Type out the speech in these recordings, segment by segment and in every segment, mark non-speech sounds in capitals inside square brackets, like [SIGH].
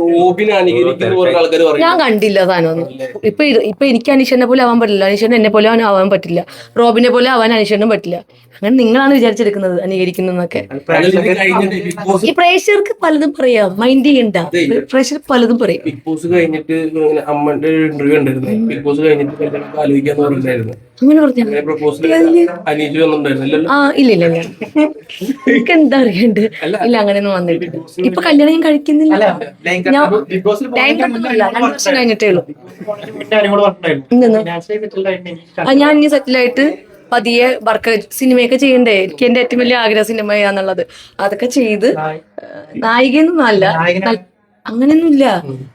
റോബിനെ അനുകരിക്കുന്ന കുറേ ആൾക്കാർ പറയും ഞാൻ കണ്ടില്ല താനൊന്നും ഇപ്പൊ ഇത് ഇപ്പൊ എനിക്ക് അനീഷനെ പോലെ ആവാൻ പറ്റില്ല. അനീഷന് എന്നെ പോലെ അവൻ ആവാൻ പറ്റില്ല. റോബിനെ പോലെ ആവാൻ അനീഷനും പറ്റില്ല. അങ്ങനെ നിങ്ങളാണ് വിചാരിച്ചെടുക്കുന്നത് അനുകരിക്കുന്നതെന്നൊക്കെ ഈ പ്രേക്ഷകർക്ക് പലതും പറയാം. മൈൻഡ് ചെയ്യണ്ട. പ്രേക്ഷകർ പലതും പറയും. ബിഗ് ബോസ് കഴിഞ്ഞിട്ട് അമ്മന്റെ ഇന്റർവ്യൂ ഉണ്ടായിരുന്നു ബിഗ് ബോസ് കഴിഞ്ഞിട്ട് കല്യാണം ആലോചിക്കാന്ന് പറഞ്ഞിട്ടുണ്ടായിരുന്നു അങ്ങനെ പറഞ്ഞു? അങ്ങനെ പ്രപ്പോസൽ ആ ഇല്ല ഇല്ല ഇല്ല. എനിക്ക് എന്താ അറിയണ്ട് ഇല്ല അങ്ങനെയൊന്നും വന്നിട്ടില്ല. ഇപ്പൊ കല്യാണം ഞാൻ കഴിക്കുന്നില്ല. ഞാൻ ടൈം കണ്ടല്ല രണ്ടു വർഷം കഴിഞ്ഞിട്ടേ ഉള്ളൂ. ഞാൻ ഇനി സെറ്റിലായിട്ട് പതിയെ വർക്ക് സിനിമയൊക്കെ ചെയ്യണ്ടേ? എനിക്ക് എന്റെ ഏറ്റവും വലിയ ആഗ്രഹ സിനിമ ചെയ്യാന്നുള്ളത് അതൊക്കെ ചെയ്ത് നായികയൊന്നും അല്ല. അങ്ങനെയൊന്നുമില്ല.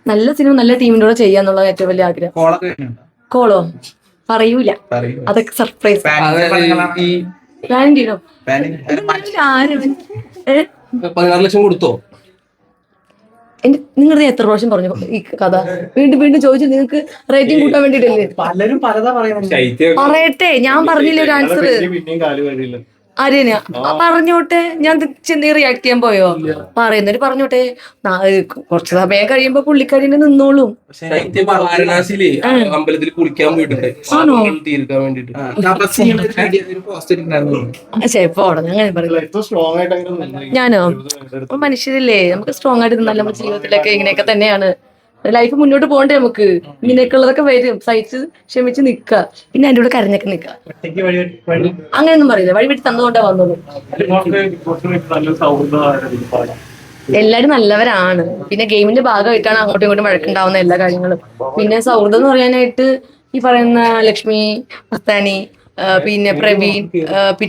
നല്ല സിനിമ നല്ല ടീമിന്റെ കൂടെ ചെയ്യാന്നുള്ളത് ഏറ്റവും വലിയ ആഗ്രഹം? കോളോ? പറയൂല. പറയൂ. അതൊക്കെ സർപ്രൈസ് ആരും പതിനാറ് ലക്ഷം കൊടുത്തോ? എന്റെ നിങ്ങളുടെ എത്ര പ്രാവശ്യം പറഞ്ഞു ഈ കഥ? വീണ്ടും വീണ്ടും ചോദിച്ചു നിങ്ങൾക്ക് റേറ്റിംഗ് കൂട്ടാൻ വേണ്ടിട്ടല്ലേ പലരും പലതാ പറയുന്നത്. പറയട്ടെ ഞാൻ പറഞ്ഞില്ല ഒരു ആൻസർ പിന്നെയും കാൽ വരില്ല ആര്യനാ പറഞ്ഞോട്ടെ. ഞാൻ ചെന്ന് റിയാക്ട് ചെയ്യാൻ പോയോ? പറയുന്നവര് പറഞ്ഞോട്ടെ. നാ- കുറച്ച് സമയം കഴിയുമ്പോ പുള്ളിക്കാരിനെ നിന്നോളും. വാരണാസിയിൽ അമ്പലത്തിൽ കുളിക്കാൻ പോയിട്ടുണ്ട്. തീർക്കാൻ വേണ്ടിട്ട്. ചെപ്പോ അങ്ങനെ പറയില്ല. ഞാനോ? മനുഷ്യരില്ലേ? നമുക്ക് സ്ട്രോങ് ആയിട്ട് നല്ല നമ്മുടെ ജീവിതത്തിലൊക്കെ ഇങ്ങനെയൊക്കെ തന്നെയാണ്. ലൈഫ് മുന്നോട്ട് പോകണ്ടേ നമുക്ക്. ഇങ്ങനെയൊക്കെ ഉള്ളതൊക്കെ വരും. സഹിച്ച് ക്ഷമിച്ച് നിക്ക പിന്നെ അതിന്റെ കൂടെ കരഞ്ഞൊക്കെ നിക്ക അങ്ങനെയൊന്നും പറയില്ല. വഴി വിട്ട് തന്നുകൊണ്ടാ വന്നത്. എല്ലാരും നല്ലവരാണ്. പിന്നെ ഗെയിമിന്റെ ഭാഗമായിട്ടാണ് അങ്ങോട്ടും ഇങ്ങോട്ടും വഴക്കുണ്ടാവുന്ന എല്ലാ കാര്യങ്ങളും. പിന്നെ സൗഹൃദം എന്ന് പറയാനായിട്ട് ഈ പറയുന്ന ലക്ഷ്മി മസ്താനി പിന്നെ പ്രവീൺ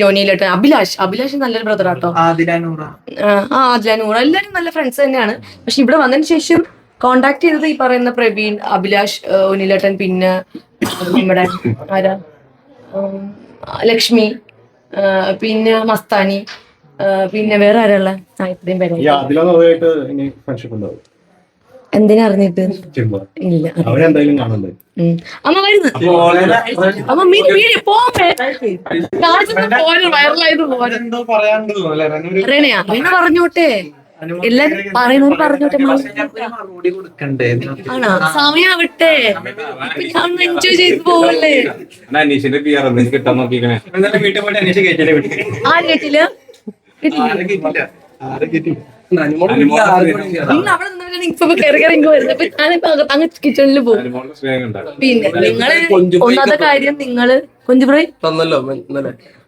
ഒനിയിലേട്ടൻ അഭിലാഷ്. അഭിലാഷ് നല്ലൊരു ബ്രദറാട്ടോ ആദിലാനൂറ ആ ആദില നൂറ. എല്ലാവരും നല്ല ഫ്രണ്ട്സ് തന്നെയാണ്. പക്ഷെ ഇവിടെ വന്നതിന് ശേഷം കോണ്ടാക്ട് ചെയ്തത് ഈ പറയുന്ന പ്രവീൺ അഭിലാഷ് ഉനിലട്ടൻ പിന്നെ നമ്മുടെ ആരാ? ലക്ഷ്മി പിന്നെ മസ്താനി പിന്നെ വേറെ ആരാള്ള? ആ ഇത്രയും പേരെ. ഈ അതിലൊന്നതായിട്ട് ഇനി ഫ്രണ്ട്ഷിപ്പ് ഉണ്ടാവും. എന്തിനാ അറിഞ്ഞിട്ട്? ഇല്ല. അമ്മ വരുന്നു. അമ്മ മീൻ വീഡിയോ പോമേ റെനു റേണ പറഞ്ഞോട്ടെ. എല്ലാരും പറയുന്നവര് പറഞ്ഞോട്ടെ ആണോ? സമയാവട്ടെ ഞാൻ എൻജോയ് ചെയ്ത് പോവല്ലേ? ആ കേട്ടില്ല കേട്ടില്ല നിങ്ങൾ അവിടെ നിന്നവരാണ് ഇപ്പൊ കയറി കയറി ഇങ്ങ് വരുന്നത്. അപ്പൊ ഞാനിപ്പോ അകത്ത് അങ്ങ് കിച്ചണിൽ പോകും. പിന്നെ നിങ്ങൾ ഒന്നാമത്തെ കാര്യം നിങ്ങൾ കൊഞ്ചു ഫ്രൈ തന്നല്ലോ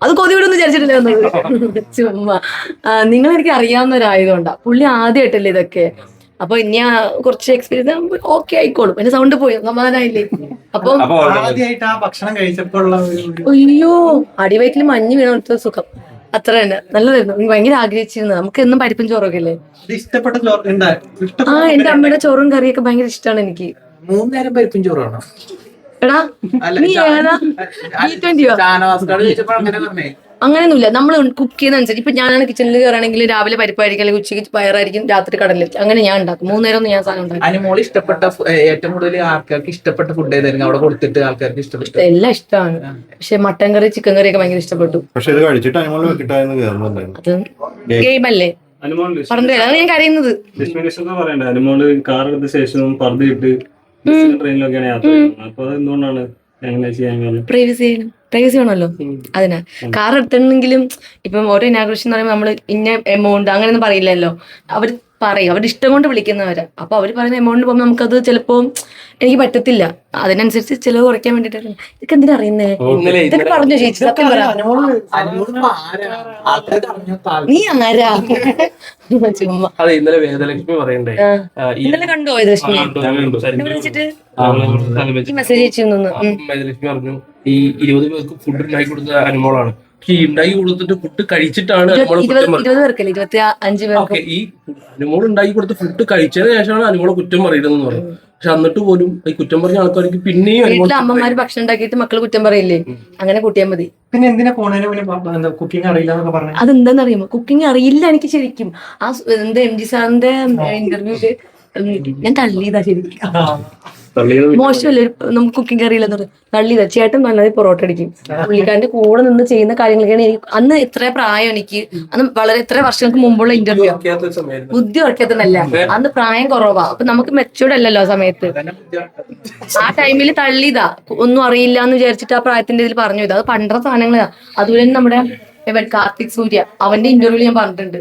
അത് കൊതി വിടുന്ന് വിചാരിച്ചിട്ടില്ല ചുമ്മാ. നിങ്ങൾ എനിക്ക് അറിയാവുന്ന ഒരായതുകൊണ്ടാ. പുള്ളി ആദ്യമായിട്ടല്ലേ ഇതൊക്കെ. അപ്പൊ ഇനി ആ കുറച്ച് എക്സ്പീരിയൻസ് ഓക്കെ ആയിക്കോളും. എന്റെ സൗണ്ട് പോയി സമാധാനായില്ലേ? അപ്പം അയ്യോ അടിവയറ്റിൽ മഞ്ഞ് വീണ സുഖം. അത്ര തന്നെ നല്ലതായിരുന്നു. എനിക്ക് ഭയങ്കര ആഗ്രഹിച്ചിരുന്നു. നമുക്ക് എന്നും പരിപ്പും ചോറൊക്കെ അല്ലേ ഇഷ്ടപ്പെട്ട ചോറ് ആ എന്റെ അമ്മയുടെ ചോറും കറിയൊക്കെ ഭയങ്കര ഇഷ്ടമാണ് എനിക്ക്. മൂന്ന് നേരം പരിപ്പും ചോറാണോ എടാ നീ ഏതാ? ബി ട്വന്റിയോ അങ്ങനെ പറഞ്ഞേ അങ്ങനെയൊന്നുമില്ല. നമ്മൾ കുക്ക് ചെയ്യുന്ന അനുസരിച്ച് ഇപ്പൊ ഞാനാണ് കിച്ചണിൽ കയറുകയാണെങ്കിൽ രാവിലെ പരിപ്പായിരിക്കും അല്ലെങ്കിൽ ഉച്ചയ്ക്ക് പയറായിരിക്കും രാത്രി കടലിൽ അങ്ങനെ ഞാൻ ഉണ്ടാക്കും. മൂന്നേരം ഒന്നും ഞാൻ സാധനം ഉണ്ടാക്കും അനുമോൾ ഇഷ്ടപ്പെട്ട ഏറ്റവും കൂടുതൽ ആൾക്കാർക്ക് ഇഷ്ടപ്പെട്ട ഫുഡ് ഏതായിരുന്നു? അവിടെ കൊടുത്തിട്ട് ആൾക്കാർക്ക് ഇഷ്ടപ്പെട്ടു എല്ലാം ഇഷ്ടമാണ്. പക്ഷെ മട്ടൻ കറി ചിക്കൻ കറി ഒക്കെ ഭയങ്കര ഇഷ്ടപ്പെട്ടു. പക്ഷെ ഇത് കഴിച്ചിട്ട് കയറുന്നുണ്ടായിരുന്നു അത് ഗെയിം അല്ലേ അനുമോൾ പറഞ്ഞില്ല? അതാണ് ഞാൻ കരയുന്നത്. അനുമോൾ കാർ എടുത്ത ശേഷം പറഞ്ഞിട്ട് ട്രെയിനിലൊക്കെയാണ് യാത്ര അപ്പൊ എന്തുകൊണ്ടാണ് എങ്ങനെ ചെയ്യാൻ കാരണം? പ്രൈവസി ചെയ്യണം. പ്രൈവസി വേണമല്ലോ? അതിനാ. കാർ എടുത്തിട്ടുണ്ടെങ്കിലും ഇപ്പം ഓരോ ഇനാഗ്രേഷൻ എന്ന് പറയുമ്പോൾ നമ്മൾ ഇന്ന എമൗണ്ട് അങ്ങനെയൊന്നും പറയില്ലല്ലോ. അവർ പറയും. അവരുടെ ഇഷ്ടം കൊണ്ട് വിളിക്കുന്നവരാ. അപ്പൊ അവർ പറയുന്ന എമൗണ്ട് പോകുമ്പോൾ നമുക്കത് ചിലപ്പോൾ എനിക്ക് പറ്റത്തില്ല. അതിനനുസരിച്ച് ചിലവ് കുറയ്ക്കാൻ വേണ്ടിട്ടാണ് ഇതൊക്കെ എന്തിനാ അറിയുന്നേ ഇതൊക്കെ പറഞ്ഞു ചേച്ചി? സത്യം പറ. ആരാ? നീ അങ്ങാരാ ചുമ്മാ. അതെ ഇന്നലെ വേദലക്ഷ്മി പറയണ്ടേ? ഇന്നലെ കണ്ടോ വേദലക്ഷ്മി? മെസ്സേജ് അയച്ചിരുന്നു വേദലക്ഷ്മി പറഞ്ഞു ഈ ഇരുപത് പേർക്ക് ഫുഡ് ഉണ്ടാക്കി കൊടുത്ത അനുമോളാണ്. ഉണ്ടാക്കി കൊടുത്തിട്ട് ഫുഡ് കഴിച്ചിട്ടാണ് ഓക്കെ ഈ അനുമോൾ ഉണ്ടാക്കി കൊടുത്ത് ഫുഡ് കഴിച്ചതിന് ശേഷമാണ് അനുമോളെ കുറ്റം പറയുന്നത്. പറയും പക്ഷെ എന്നിട്ട് പോലും ഈ കുറ്റം പറഞ്ഞ ആൾക്കാർക്ക് പിന്നെയും അമ്മമാര് ഭക്ഷണം ഉണ്ടാക്കിയിട്ട് മക്കൾ കുറ്റം പറയില്ലേ? അങ്ങനെ കൂട്ടിയാൽ മതി. പിന്നെ എന്തിനാ കുക്കിംഗ് അറിയില്ല അതെന്താന്ന് അറിയുമോ കുക്കിംഗ് അറിയില്ല എനിക്ക് ശരിക്കും. ആ എന്താ എം ജി സാറിന്റെ ഇന്റർവ്യൂൽ ഞാൻ തള്ളിയതാ ശരിക്കും. മോശമല്ലേ നമുക്ക് കുക്കിംഗ് അറിയില്ലെന്ന് പറഞ്ഞു തള്ളിയതാ ചേട്ടൻ നല്ലത് പൊറോട്ട അടിക്കും. പുള്ളിക്കാരന്റെ കൂടെ നിന്ന് ചെയ്യുന്ന കാര്യങ്ങളൊക്കെയാണ് എനിക്ക് അന്ന് എത്ര പ്രായം എനിക്ക്. അന്ന് വളരെ എത്ര വർഷങ്ങൾക്ക് മുമ്പുള്ള ഇന്റർവ്യൂ ബുദ്ധി ഉറക്കത്തുന്നല്ല അന്ന് പ്രായം കുറവാ. അപ്പൊ നമുക്ക് മെച്ചൂർഡ് അല്ലല്ലോ ആ സമയത്ത്. ആ ടൈമിൽ തള്ളിയതാ ഒന്നും അറിയില്ല എന്ന് വിചാരിച്ചിട്ട് ആ പ്രായത്തിന്റെ ഇതിൽ പറഞ്ഞു. ഇത് അത് പണ്ടത്തെ സാധനങ്ങളാ. അതുപോലെ തന്നെ നമ്മുടെ ഇവൻ കാർത്തിക് സൂര്യ. അവന്റെ ഇന്റർവ്യൂ ഞാൻ പറഞ്ഞിട്ടുണ്ട്.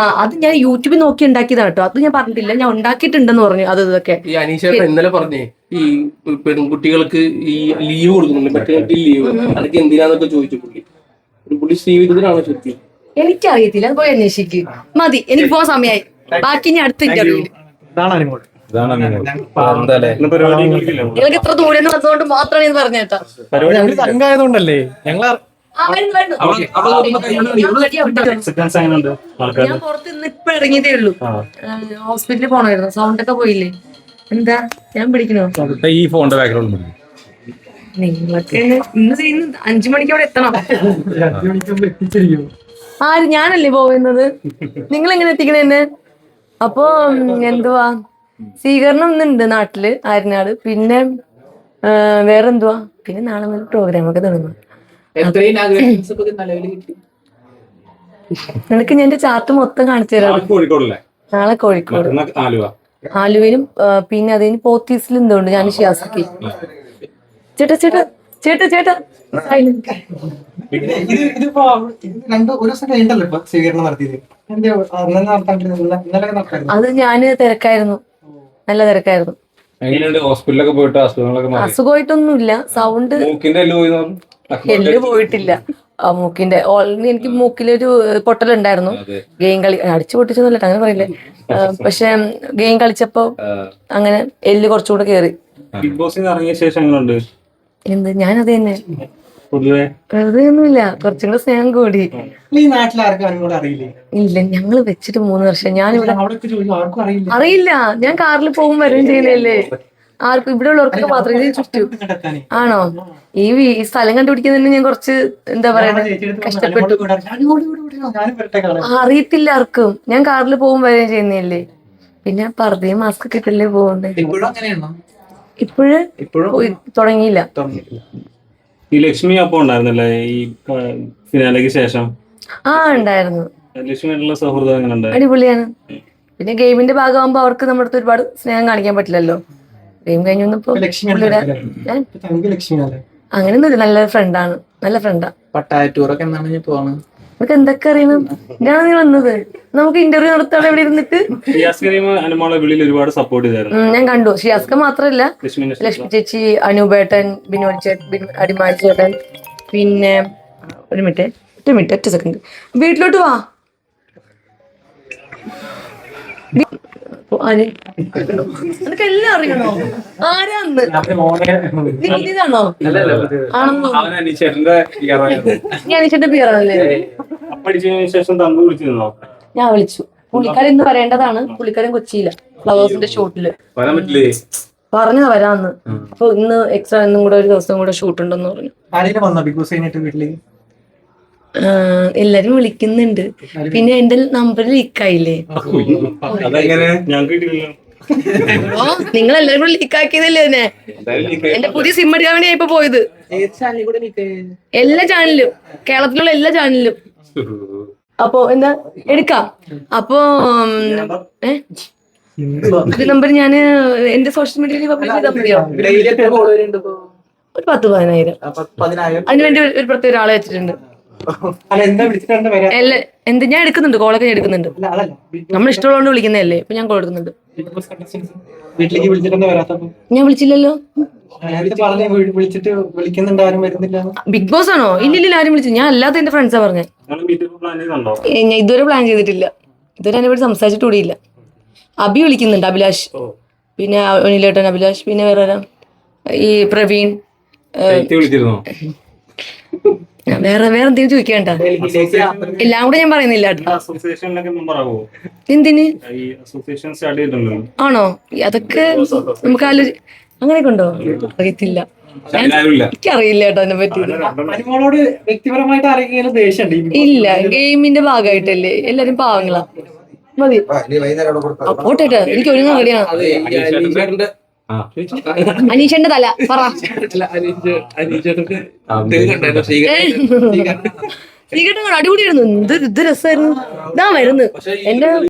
ആ അത് ഞാൻ യൂട്യൂബിൽ നോക്കി ഉണ്ടാക്കിയതാണ് കേട്ടോ. അത് ഞാൻ പറഞ്ഞിട്ടില്ല. ഞാൻ ഉണ്ടാക്കിയിട്ടുണ്ടെന്ന് പറഞ്ഞു. അത് ഇതൊക്കെ ഈ അനീഷേട്ടൻ ഇന്നലെ പറഞ്ഞേ ഈ പെൺകുട്ടികൾക്ക് ഈ ലീവ് കൊടുക്കുന്നുണ്ട്. മെറ്റേണിറ്റി ലീവ് അതൊക്കെ എന്തിനാന്നൊക്കെ ചോദിച്ചു പുള്ളി. ഒരു പുള്ളി ശ്രീവിരുദ്ധനാണ് ശരിക്കും എനിക്കറിയത്തില്ല. അത് പോയി അന്വേഷിക്ക്. മതി. എനിക്ക് പോകാൻ സമയമായി ബാക്കി ഇനി അടുത്ത ഇന്റർവ്യൂ നിങ്ങൾക്ക് ഇത്ര ദൂരെ വന്നതുകൊണ്ട് മാത്രമാണ് ഇത് പറഞ്ഞേട്ടാ. ഞങ്ങൾ ഞാൻ പുറത്ത് നിന്ന് ഇപ്പൊ ഇറങ്ങിയതേ ഉള്ളൂ. ഹോസ്പിറ്റലിൽ പോണായിരുന്നു. സൗണ്ട് ഒക്കെ പോയില്ലേ? എന്താ? ഞാൻ പിടിക്കണോ? ഈ ഫോണിന്റെ ബാക്ക്ഗ്രൗണ്ട് നിങ്ങളൊക്കെ ഇന്ന് ചെയ്യുന്ന അഞ്ചു മണിക്ക് അവിടെ എത്തണം. ആര്? ഞാനല്ലേ പോവുന്നത്? നിങ്ങൾ എങ്ങനെ എത്തിക്കണ എന്നെ? അപ്പൊ എന്തുവാ? സ്വീകരണം ഇന്നുണ്ട് നാട്ടിൽ ആര്യനാട്. പിന്നെ വേറെന്തുവാ? പിന്നെ നാളെ മുതൽ പ്രോഗ്രാം ഒക്കെ തുടങ്ങും. എത്രയും ഇനാഗ്രേഷൻസ് ഒക്കെ നിലവിൽ കിട്ടി. നിനക്ക് ഞാൻ എന്റെ ചാർട്ട് മൊത്തം കാണിച്ചു തരാം. കോഴിക്കോടല്ലേ? നാളെ കോഴിക്കോട്. ആലുവ? ആലുവയിലും പിന്നെ അതിന് പോത്തീസിലും എന്തുകൊണ്ട് ഞാൻ ഷിയാസക്കി ചേട്ടാ ചേട്ടാ ചേട്ടാ ചേട്ടാ. ഇതിപ്പോ രണ്ട് ഒരു ദിവസം കഴിഞ്ഞിട്ടല്ലോ ഇപ്പൊ സ്വീകരണം നടത്തിയത്? എന്റെ അന്നെ നടത്താണ്ടിരുന്നില്ല ഇന്നലെ അത് ഞാൻ തിരക്കായിരുന്നു. നല്ല തിരക്കായിരുന്നു. എങ്ങനെയുണ്ട്? ഹോസ്പിറ്റലൊക്കെ പോയിട്ട് അസുഖങ്ങളൊക്കെ അസുഖമായിട്ടൊന്നുമില്ല. സൗണ്ട് മൂക്കിന്റെ എല്ലാം പോയി. എല്ല് പോയിട്ടില്ല. ആ മൂക്കിന്റെ ഓൾറെഡി എനിക്ക് മൂക്കിലൊരു പൊട്ടലുണ്ടായിരുന്നു. ഗെയിം കളി അടിച്ചു പൊട്ടിച്ചൊന്നുമില്ല അങ്ങനെ പറയില്ലേ? പക്ഷെ ഗെയിം കളിച്ചപ്പോ അങ്ങനെ എല്ല് കുറച്ചുകൂടെ കേറി. ബിഗ് ബോസിൽ ഇറങ്ങിയ ശേഷം എങ്ങനെയുണ്ട് എന്ത്? ഞാനത് തന്നെ. വെറുതെ ഒന്നുമില്ല. കുറച്ചും കൂടെ സ്നേഹം കൂടി. ഈ നാട്ടിൽ ആർക്കും അനുമോൾ അറിയില്ലേ? ഇല്ല ഞങ്ങൾ വെച്ചിട്ട് മൂന്ന് വർഷം. ഞാൻ അവിടെ ആർക്കും അറിയില്ല. അറിയില്ല. ഞാൻ കാറിൽ പോകും വരും ചെയ്യുന്നല്ലേ ആർക്കും ഇവിടെ ഉള്ളവർക്ക് മാത്രം ഇത് ചുറ്റും. ആണോ? ഈ ഈ സ്ഥലം കണ്ടുപിടിക്കുന്നതിന് ഞാൻ കുറച്ച് എന്താ പറയുക കഷ്ടപ്പെട്ടു. അറിയത്തില്ല ആർക്കും. ഞാൻ കാറിൽ പോകും വരികയും ചെയ്യുന്നില്ലേ പിന്നെ പർദ്ദയും മാസ്ക് ഒക്കെ ഇട്ടല്ലേ പോകുന്നത് ഇപ്പോഴും അങ്ങനെയാണോ? ഇപ്പോഴ് തുടങ്ങിയില്ല. ഈ ലക്ഷ്മി അപ്പം ഉണ്ടായിരുന്നല്ലേ? ഈ ഫിനാലയ്ക്ക് ശേഷം. ആ ഉണ്ടായിരുന്നു. ലക്ഷ്മിയായിട്ടുള്ള സൗഹൃദം അടിപൊളിയാണ്. പിന്നെ ഗെയിമിന്റെ ഭാഗമാകുമ്പോ അവർക്ക് നമ്മുടെ അടുത്ത് ഒരുപാട് സ്നേഹം കാണിക്കാൻ പറ്റില്ലല്ലോ. പുള്ളിയുടെ? തങ്ക് ലക്ഷ്മിയല്ലേ അങ്ങനെയൊന്നുമില്ല. നല്ല ഫ്രണ്ടാണ് നല്ല ഫ്രണ്ടാ പട്ടായ ടൂറൊക്കെ പോവാണ് നിനക്ക് എന്തൊക്കെ അറിയണം? ഞാൻ നീ വന്നത്. നമുക്ക് ഇന്റർവ്യൂ നടത്താതെ ഇവിടെ ഇരുന്നിട്ട്. ഒരുപാട് സപ്പോർട്ട് ചെയ്തായിരുന്നു. ഞാൻ കണ്ടു. ഷിയാസ്ക മാത്രല്ല. ലക്ഷ്മി ചേച്ചി അനൂപേട്ടൻ ബിനോദ് ചേട്ടൻ അടിമാലി ചേട്ടൻ. പിന്നെ ഒരു മിനിറ്റ് ഒറ്റ മിനിറ്റ് ഒറ്റ സെക്കൻഡ് വീട്ടിലോട്ട് വാ? നിനക്ക് എല്ലാം അറിയണോ? ആരാന്ന്? നീ പുതിയതാണോ? ആണെന്നോ ഞാൻ അനീഷന്റെ പിയറാണല്ലേ ഞാൻ വിളിച്ചു. പുള്ളിക്കാരൻ ഇന്ന് വരേണ്ടതാണ്. പുള്ളിക്കാരൻ കൊച്ചിയില്ല ഫ്ലവേഴ്സിന്റെ ഷൂട്ടിൽ. വരാൻ പറ്റില്ലേ? പറഞ്ഞതാ വരാന്ന്. അപ്പൊ ഇന്ന് എക്സ്ട്രാ ഇന്നും കൂടെ ഒരു ദിവസം കൂടെ ഷൂട്ട് ഉണ്ടെന്ന് പറഞ്ഞു. ആരെങ്കിലും വന്നോ? ബിഗ് ബോസ് കഴിഞ്ഞിട്ട് വീട്ടിലേക്ക്? എല്ലാരും വിളിക്കുന്നുണ്ട്. പിന്നെ എന്റെ നമ്പർ ലീക്കായില്ലേ? ഓ നിങ്ങൾ എല്ലാരും കൂടെ ലീക്കാക്കിയതല്ലേ എന്നെ? എന്റെ പുതിയ സിം എടുക്കാൻ വേണ്ടി ഇപ്പൊ പോയത്. എല്ലാ ചാനലിലും കേരളത്തിലുള്ള എല്ലാ ചാനലിലും അപ്പോ എന്താ എടുക്കാം. അപ്പോ ഏഹ് ഇത് നമ്പർ. ഞാൻ എന്റെ സോഷ്യൽ മീഡിയയിൽ പബ്ലിഷ് ചെയ്താൽ മതിയോ? ഡെയിലി എത്ര കോൾ വരുന്നുണ്ട് ഇപ്പൊ? ഒരു പത്ത് പതിനായിരം. അതിനുവേണ്ടി ഒരു പ്രത്യേക ഒരാളെ വെച്ചിട്ടുണ്ട്. അല്ല എന്താ ഞാൻ എടുക്കുന്നുണ്ട് കോളൊക്കെ ഞാൻ എടുക്കുന്നുണ്ട്. അല്ല നമ്മൾ ഇഷ്ടമുള്ളതുകൊണ്ട് വിളിക്കുന്നതല്ലേ ഇപ്പൊ ഞാൻ കോൾ എടുക്കുന്നുണ്ട്. ബിഗ് ബോസ് contestants വീട്ടിലേക്ക് വരാത്തപ്പോ ഞാൻ വിളിച്ചില്ലല്ലോ. വിളിച്ചിട്ട് വിളിക്കുന്നുണ്ട് ആരും വരുന്നില്ല. ബിഗ് ബോസ് ആണോ? ഇല്ലില്ല ആരും വിളിച്ചു ഞാൻ അല്ലാത്ത എന്റെ ഫ്രണ്ട്സാ പറഞ്ഞേ. ഞാൻ ഇതുവരെ പ്ലാൻ ചെയ്തിട്ടില്ല. ഇതുവരെ എന്നെ സംസാരിച്ചിട്ട് കൂടിയില്ല അഭി വിളിക്കുന്നുണ്ട് അഭിലാഷ്. പിന്നെ അനിലേട്ടൻ അഭിലാഷ്. പിന്നെ വേറെ ഈ പ്രവീൺ. വിളിച്ചിരുന്നോ? [LAUGHS] വേറെ വേറെ എന്തെങ്കിലും ചോദിക്കണ്ട. എല്ലാം കൂടെ ഞാൻ പറയുന്നില്ല. എന്തിന്? ആണോ? അതൊക്കെ നമുക്ക് ആലോചി അങ്ങനെയൊക്കെ ഉണ്ടോ? അറിയത്തില്ല. എനിക്കറിയില്ല കേട്ടോ അതിനെ പറ്റി. വ്യക്തിപരമായിട്ട് ആരെങ്കിലും ദേഷ്യമുണ്ട് ഇല്ല ഗെയിമിന്റെ ഭാഗമായിട്ടല്ലേ. എല്ലാരും പാവങ്ങളാ. മതി. പോട്ടെ. എനിക്ക് ഒരുങ്ങാൻ റെഡിയാണ് അനീഷന്റെ തല പറ. സ്വീകരണം അടിപൊളിയായിരുന്നു. എന്ത് ഇത് രസമായിരുന്നു ഇതാ വരുന്നു എന്റെ